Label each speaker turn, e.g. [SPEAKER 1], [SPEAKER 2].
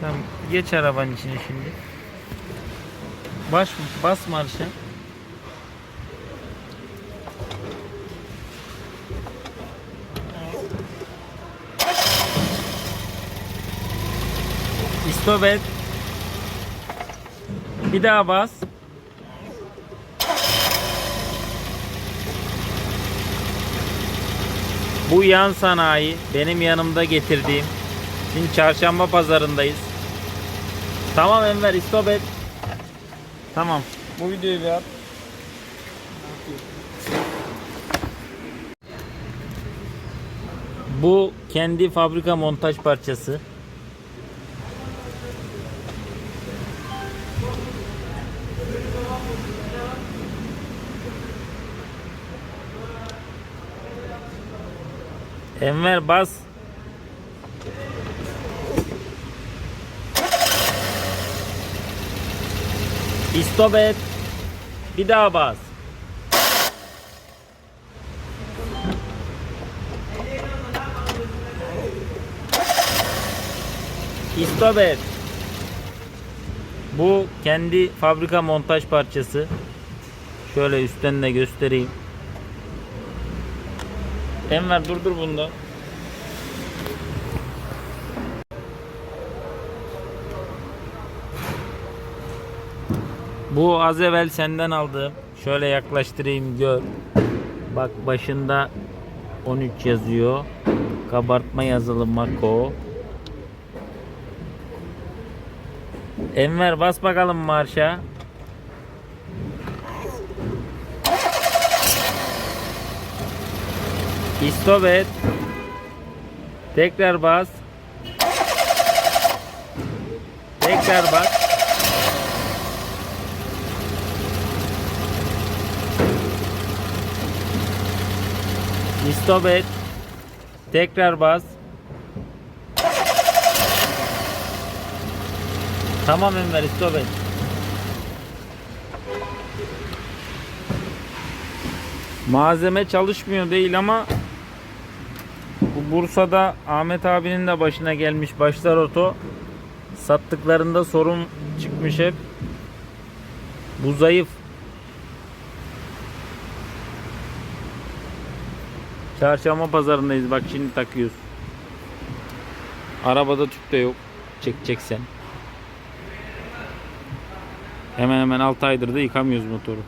[SPEAKER 1] Tamam geç arabanın içine şimdi. Baş bas marşa. Stop et. Bir daha bas. Bu yan sanayi benim yanımda getirdiğim. Şimdi çarşamba pazarındayız. Tamam Enver stop et. Tamam. Bu videoyu bir at. Bu kendi fabrika montaj parçası. Enver bas. Stop et. Bir daha bas. Stop et. Bu kendi fabrika montaj parçası. Şöyle üstten de göstereyim. Enver durdur bunda. Bu az evvel senden aldığım. Şöyle yaklaştırayım gör. Bak başında 13 yazıyor. Kabartma yazılı Mako. Enver bas bakalım marşa. Stop et. Tekrar bas. Tekrar bas. Stop et. Tekrar bas. Tamam Enver stop et. Malzeme çalışmıyor değil ama Bursa'da Ahmet abinin de başına gelmiş başlar oto. Sattıklarında sorun çıkmış hep. Bu zayıf. Çarşamba pazarındayız. Bak şimdi takıyoruz. Arabada tüp de yok. Çekeceksen. Hemen hemen 6 aydır da yıkamıyoruz motoru.